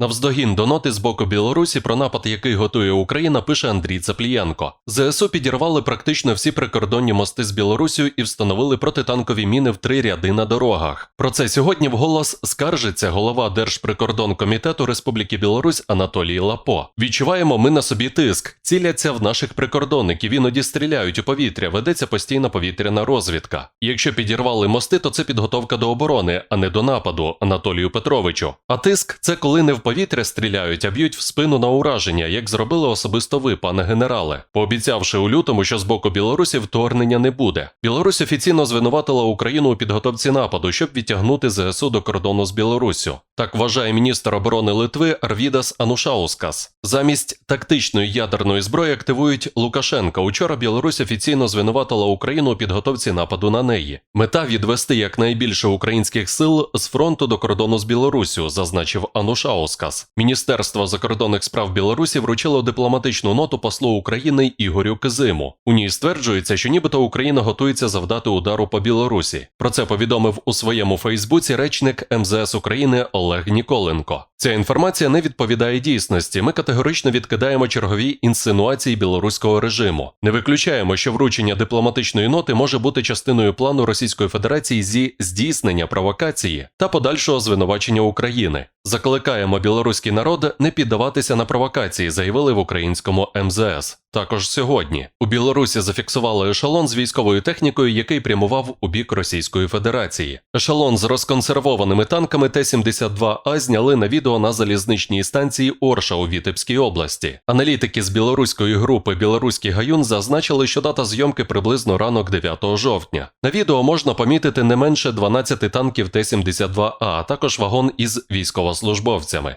Навздогін до ноти з боку Білорусі про напад, який готує Україна, пише Андрій Цаплієнко. ЗСУ підірвали практично всі прикордонні мости з Білорусію і встановили протитанкові міни в три ряди на дорогах. Про це сьогодні вголос скаржиться голова Держприкордонкомітету Республіки Білорусь Анатолій Лапо. Відчуваємо ми на собі тиск, ціляться в наших прикордонників, іноді стріляють у повітря, ведеться постійна повітряна розвідка. Якщо підірвали мости, то це підготовка до оборони, а не до нападу Анатолію Петровичу. А тиск це коли не в повітря стріляють, а б'ють в спину на ураження, як зробили особисто ви, пане генерале, пообіцявши у лютому, що з боку Білорусі вторгнення не буде. Білорусь офіційно звинуватила Україну у підготовці нападу, щоб відтягнути ЗСУ до кордону з Білоруссю. Так вважає міністр оборони Литви Арвідас Анушаускас. Замість тактичної ядерної зброї активують Лукашенка. Учора Білорусь офіційно звинуватила Україну у підготовці нападу на неї. Мета відвести якнайбільше українських сил з фронту до кордону з Білоруссю, зазначив Анушаускас. Міністерство закордонних справ Білорусі вручило дипломатичну ноту послу України Ігорю Кизиму. У ній стверджується, що нібито Україна готується завдати удару по Білорусі. Про це повідомив у своєму Фейсбуці речник МЗС України Олег Ніколенко. Ця інформація не відповідає дійсності. Ми категорично відкидаємо чергові інсинуації білоруського режиму. Не виключаємо, що вручення дипломатичної ноти може бути частиною плану Російської Федерації зі здійснення провокації та подальшого звинувачення України. Закликаємо білоруський народ не піддаватися на провокації, заявили в українському МЗС. Також сьогодні у Білорусі зафіксували ешелон з військовою технікою, який прямував у бік Російської Федерації. Ешелон з розконсервованими танками Т-72А зняли на відео на залізничній станції Орша у Вітебській області. Аналітики з білоруської групи Білоруський гаюн зазначили, що дата зйомки приблизно ранок 9 жовтня. На відео можна помітити не менше 12 танків Т-72А, а також вагон із військовослужбовцями.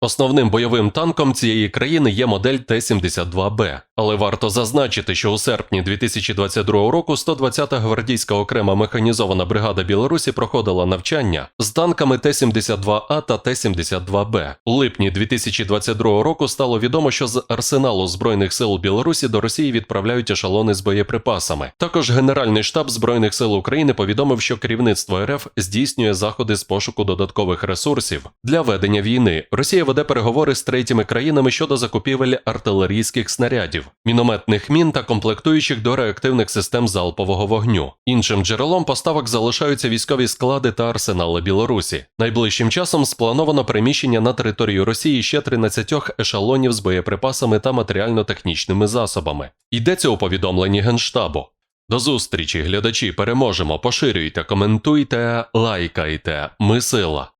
Основним бойовим танком цієї країни є модель Т-72Б. Але варто зазначити, що у серпні 2022 року 120-та гвардійська окрема механізована бригада Білорусі проходила навчання з танками Т-72А та Т-72Б. У липні 2022 року стало відомо, що з арсеналу збройних сил Білорусі до Росії відправляють ешелони з боєприпасами. Також Генеральний штаб збройних сил України повідомив, що керівництво РФ здійснює заходи з пошуку додаткових ресурсів для ведення війни. Росія веде переговори з третіми країнами щодо закупівель артилерійських снарядів мінометних мін та комплектуючих до реактивних систем залпового вогню. Іншим джерелом поставок залишаються військові склади та арсенали Білорусі. Найближчим часом сплановано переміщення на територію Росії ще 13 ешелонів з боєприпасами та матеріально-технічними засобами. Йдеться у повідомленні Генштабу. До зустрічі, глядачі, переможемо, поширюйте, коментуйте, лайкайте. Ми сила.